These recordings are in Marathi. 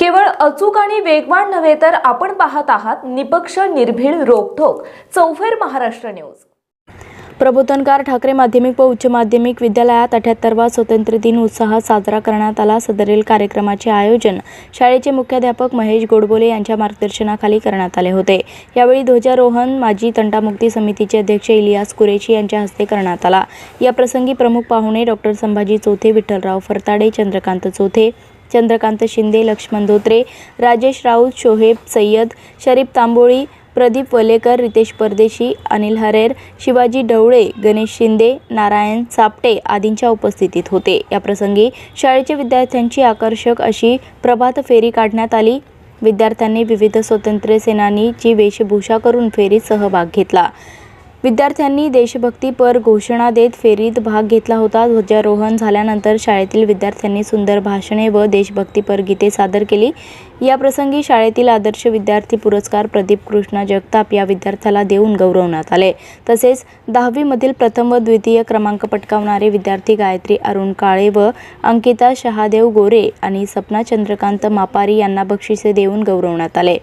केवळ अचूक आणि वेगवान नव्हे तर आपण पाहत आहात निपक्ष निर्भीड रोखोक चौफेर महाराष्ट्र न्यूज. प्रबोधनकार ठाकरे माध्यमिक व उच्च माध्यमिक विद्यालयात अठ्याहत्तरवा स्वातंत्र्य दिन उत्साहात साजरा करण्यात आला. सदरील कार्यक्रमाचे आयोजन शाळेचे मुख्याध्यापक महेश गोडबोले यांच्या मार्गदर्शनाखाली करण्यात आले होते. यावेळी ध्वजारोहण माजी तंटामुक्ती समितीचे अध्यक्ष इलियास कुरेशी यांच्या हस्ते करण्यात आला. या प्रसंगी प्रमुख पाहुणे डॉक्टर संभाजी चौथे विठ्ठलराव फरताडे चंद्रकांत चौथे चंद्रकांत शिंदे लक्ष्मण धोत्रे राजेश राऊत शोहेब सय्यद शरीफ तांबोळी प्रदीप वलेकर रितेश परदेशी अनिल हरेर शिवाजी ढवळे गणेश शिंदे नारायण सापटे आदींच्या उपस्थितीत होते. याप्रसंगी शाळेच्या विद्यार्थ्यांची आकर्षक अशी प्रभात फेरी काढण्यात आली. विद्यार्थ्यांनी विविध स्वातंत्र्य सेनानीची वेशभूषा करून फेरीत सहभाग घेतला. विद्यार्थ्यांनी देशभक्तीपर घोषणा देत फेरीत भाग घेतला होता. ध्वजारोहण झाल्यानंतर शाळेतील विद्यार्थ्यांनी सुंदर भाषणे व देशभक्तीपर गीते सादर केली. या प्रसंगी शाळेतील आदर्श विद्यार्थी पुरस्कार प्रदीप कृष्णा जगताप या विद्यार्थ्याला देऊन गौरवण्यात आले. तसेच दहावीमधील प्रथम व द्वितीय क्रमांक पटकावणारे विद्यार्थी गायत्री अरुण काळे व अंकिता शहादेव गोरे आणि सपना चंद्रकांत मापारी यांना बक्षिसे देऊन गौरवण्यात आले.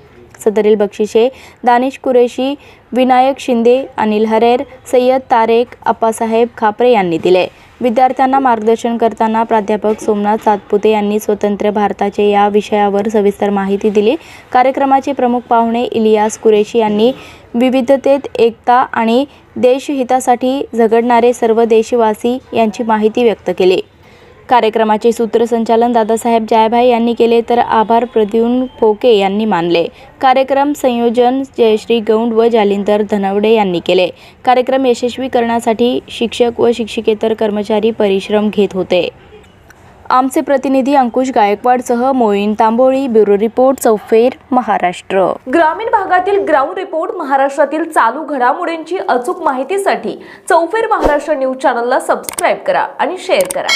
सदरील बक्षिसे दानिश कुरेशी विनायक शिंदे अनिल हरेर सय्यद तारेक अप्पासाहेब खापरे यांनी दिले. विद्यार्थ्यांना मार्गदर्शन करताना प्राध्यापक सोमनाथ सातपुते यांनी स्वतंत्र भारताचे या विषयावर सविस्तर माहिती दिली. कार्यक्रमाचे प्रमुख पाहुणे इलियास कुरेशी यांनी विविधतेत एकता आणि देशहितासाठी झगडणारे सर्व देशवासी यांची माहिती व्यक्त केली. कार्यक्रमाचे सूत्रसंचालन दादासाहेब जायभाई यांनी केले तर आभार प्रद्युन फोके यांनी मानले. कार्यक्रम संयोजन जयश्री गौंड व जालिंदर धनवडे यांनी केले. कार्यक्रम यशस्वी करण्यासाठी शिक्षक व शिक्षिकेतर कर्मचारी परिश्रम घेत होते. आमचे प्रतिनिधी अंकुश गायकवाडसह मोईन तांबोळी ब्युरो रिपोर्ट चौफेर महाराष्ट्र. ग्रामीण भागातील ग्राउंड रिपोर्ट महाराष्ट्रातील चालू घडामोडींची अचूक माहितीसाठी चौफेर महाराष्ट्र न्यूज चॅनलला सबस्क्राईब करा आणि शेअर करा.